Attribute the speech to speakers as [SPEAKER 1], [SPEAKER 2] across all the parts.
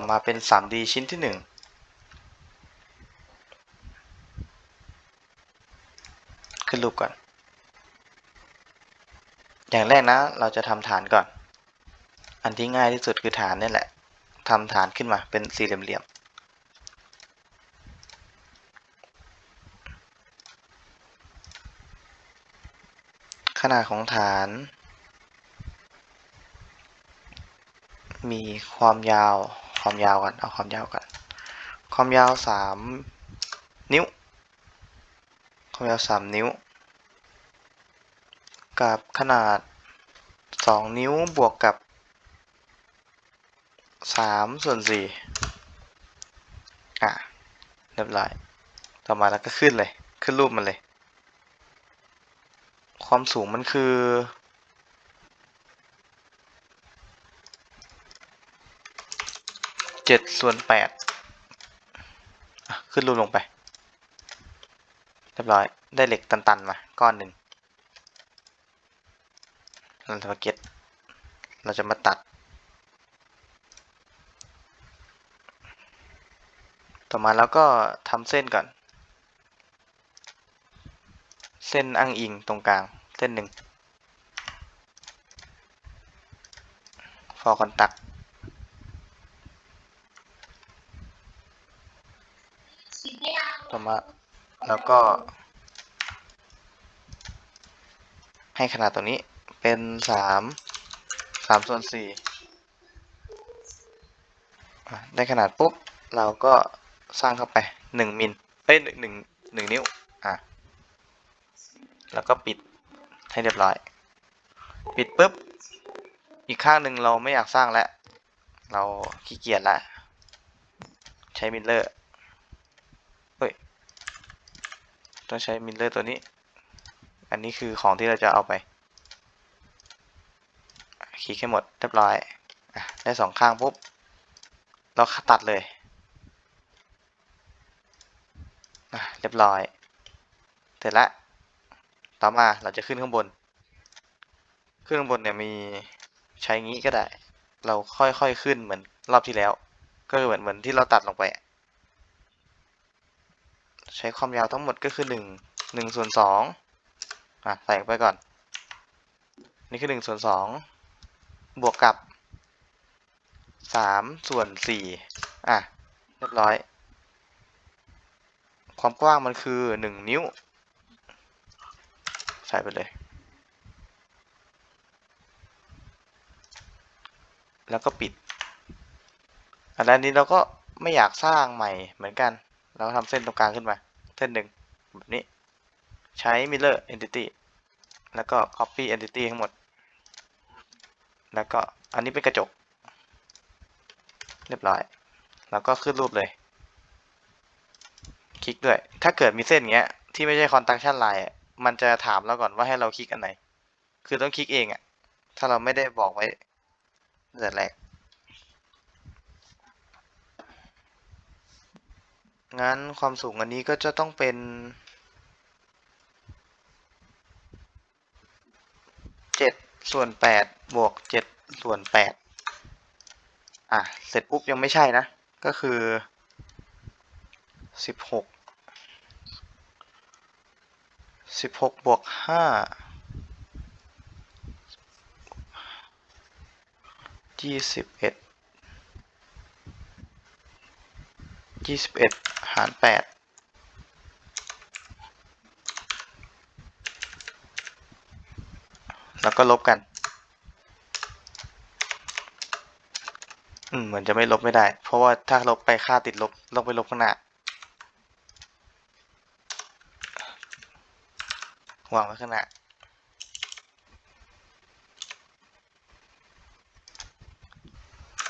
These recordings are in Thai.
[SPEAKER 1] ต่อมาเป็น 3D ชิ้นที่ 1 ขึ้นรูปก่อน อย่างแรกนะ เราจะทำฐานก่อน อันที่ง่ายที่สุดคือฐานนี่แหละทำฐานขึ้นมาเป็นสี่เหลี่ยมขนาดของฐาน มีความยาว ความยาวกันเอาความยาวกันความยาวสามนิ้ว ความยาวสามนิ้ว กับขนาดสองนิ้วบวกกับสามส่วนสี่อะเรียบร้อยต่อมาแล้วก็ขึ้นเลย ขึ้นรูปมันเลย ความสูงมันคือ เจ็ดส่วนแปดขึ้นรูปลงไป เรียบร้อย ได้เหล็กตัน ๆ มา ก้อนหนึ่งเราจะมาเก็ตเราจะมาตัด ต่อมาแล้วก็ทำเส้นก่อน เส้นอ้างอิงตรงกลาง เส้นหนึ่ง for contact ต่อมาแล้วก็ ให้ขนาดตัวนี้เป็นสามสามส่วนสี่ได้ขนาดปุ๊บ เราก็สร้างเข้าไปหนึ่งมิลเอ้ยหนึ่งหนึ่งหนึ่งนิ้ว อะ แล้วก็ปิดให้เรียบร้อย ปิดปุ๊บ อีกข้างหนึ่งเราไม่อยากสร้างแล้ว เราขี้เกียจละ ใช้มิลเลอร์ เฮ้ย ต้องใช้มิลเลอร์ตัวนี้ อันนี้คือของที่เราจะเอาไป คลิกให้หมดเรียบร้อยได้สองข้างปุ๊บ เราตัดเลยเรียบร้อย เสร็จละ ต่อมาเราจะขึ้นข้างบน ขึ้นข้างบนเนี่ยมีใช้งี้ก็ได้ เราค่อยๆขึ้นเหมือนรอบที่แล้ว ก็เหมือนเหมือนที่เราตัดลงไป ใช้ความยาวทั้งหมดก็คือหนึ่งหนึ่งส่วนสองอะใส่ไปก่อน นี่คือหนึ่งส่วนสองบวกกับสามส่วนสี่อะเรียบร้อย ความกว้างมันคือหนึ่งนิ้ว ใส่ไปเลย แล้วก็ปิดอันนี้เราก็ไม่อยากสร้างใหม่เหมือนกัน เราทำเส้นตรงกลางขึ้นมา เส้นหนึ่งแบบนี้ ใช้ mirror entity แล้วก็ copy entity ทั้งหมด แล้วก็อันนี้เป็นกระจก เรียบร้อย แล้วก็ขึ้นรูปเลย คลิกด้วย ถ้าเกิดมีเส้นเงี้ย ที่ไม่ใช่ construction line มันจะถามเราก่อนว่าให้เราคลิกอันไหน คือต้องคลิกเองอะถ้าเราไม่ได้บอกไว้ตั้งแต่แรก งั้นความสูงอันนี้ก็จะต้องเป็น เจ็ดส่วนแปดบวกเจ็ดส่วนแปดอะ เสร็จปุ๊บยังไม่ใช่นะ ก็คือสิบหกสิบหกบวกห้ายี่สิบเอ็ด ยี่สิบเอ็ดหารแปดแล้วก็ลบกัน อืมเหมือนจะไม่ลบไม่ได้ เพราะว่าถ้าลบไปค่าติดลบลบไปลบข้างหน้าวางไว้ข้างหน้า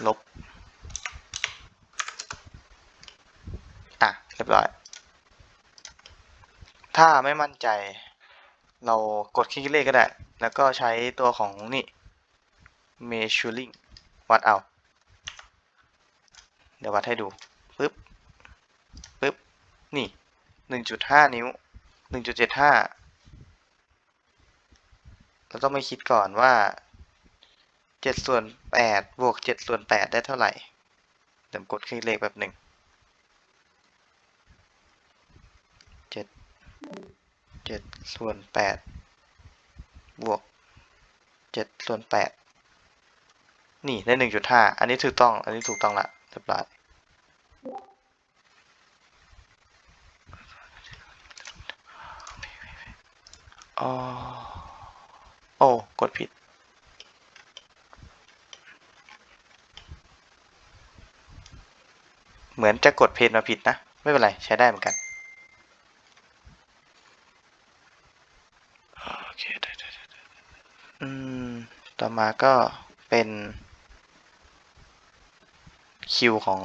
[SPEAKER 1] ลบ อะ เรียบร้อย ถ้าไม่มั่นใจเรากดคลิกเลขก็ได้ แล้วก็ใช้ตัวของนี่ measuring วัดเอา เดี๋ยววัดให้ดูปึ๊บปึ๊บ นี่หนึ่งจุดห้านิ้วหนึ่งจุดเจ็ดห้าเราต้องไม่คิดก่อนว่าเจ็ดส่วนแปดบวกเจ็ดส่วนแปดได้เท่าไหร่ เดี๋ยวกดคลิกเลขแบบหนึ่ง เจ็ดเจ็ดส่วนแปดบวกเจ็ดส่วนแปดนี่ได้หนึ่งจุดห้าอันนี้ถูกต้อง อันนี้ถูกต้องละเรียบร้อยอ๋อโอ้ กดผิด เหมือนจะกดเพนมาผิดนะ ไม่เป็นไร ใช้ได้เหมือนกัน โอเค ได้ได้ได้ได้ อืม ต่อมาก็เป็น คิวของ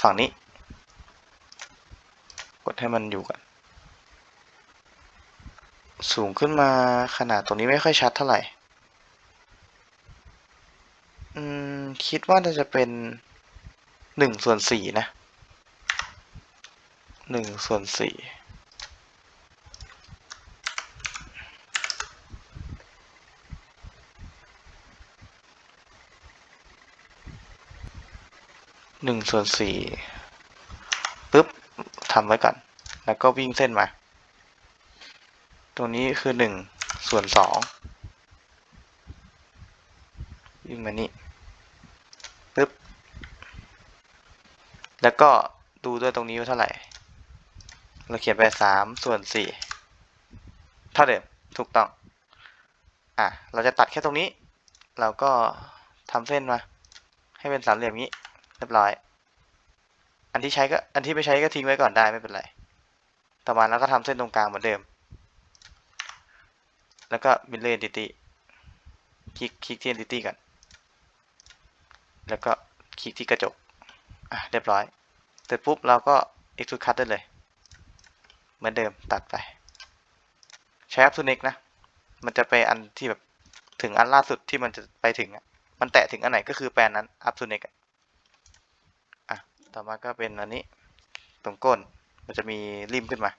[SPEAKER 1] ฝั่งนี้ กดให้มันอยู่กัน สูงขึ้นมาขนาดตรงนี้ไม่ค่อยชัดเท่าไหร่ อืม คิดว่าน่าจะเป็นหนึ่งส่วนสี่นะหนึ่งส่วนสี่ หนึ่งส่วนสี่ปุ๊บทำไว้ก่อน แล้วก็วิ่งเส้นมา ตรงนี้คือหนึ่งส่วนสองวิ่งมานี่ปุ๊บ แล้วก็ดูด้วยตรงนี้ว่าเท่าไหร่ เราเขียนไปสามส่วนสี่เท่าเดิมถูกต้อง อะ เราจะตัดแค่ตรงนี้ เราก็ทำเส้นมา ให้เป็นสามเหลี่ยมนี้ รียบร้อย อันที่ใช้ก็อันที่ไม่ใช้ก็ทิ้งไว้ก่อนได้ไม่เป็นไรต่อมาเราก็ทำเส้นตรงกลางเหมือนเดิม แล้วก็ mirror entity คลิกคลิกที่ entity ก่อน แล้วก็คลิกที่กระจก อะเรียบร้อย เสร็จปุ๊บเราก็ extrude cut ได้เลย เหมือนเดิมตัดไป ใช้ up to next นะ มันจะไปอันที่แบบถึงอันล่าสุดที่มันจะไปถึงอะมันแตะถึงอันไหนก็คือแปลนนั้น up to next อะอะ ต่อมาก็เป็นอันนี้ตรงก้นมันจะมีริมขึ้นมา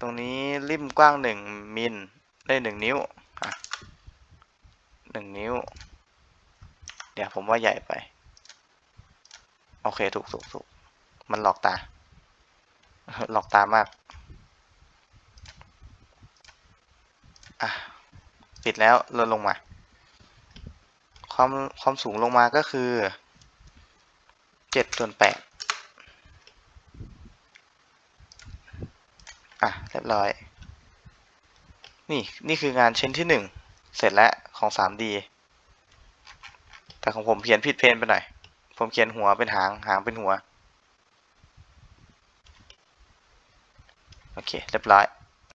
[SPEAKER 1] ตรงนี้ริมกว้างหนึ่งมิลได้หนึ่งนิ้วอะหนึ่งนิ้ว เดี๋ยวผมว่าใหญ่ไป โอเคถูกถูกถูกมันหลอกตา หลอกตามาก อะ ปิดแล้วเราลงมา ความความสูงลงมาก็คือเจ็ดส่วนแปดอะ เรียบร้อย นี่ นี่คืองานชิ้นที่หนึ่งเสร็จแล้วของ 3D แต่ของผมเขียนผิดเพนไปหน่อย ผมเขียนหัวเป็นหาง หางเป็นหัว โอเค เรียบร้อย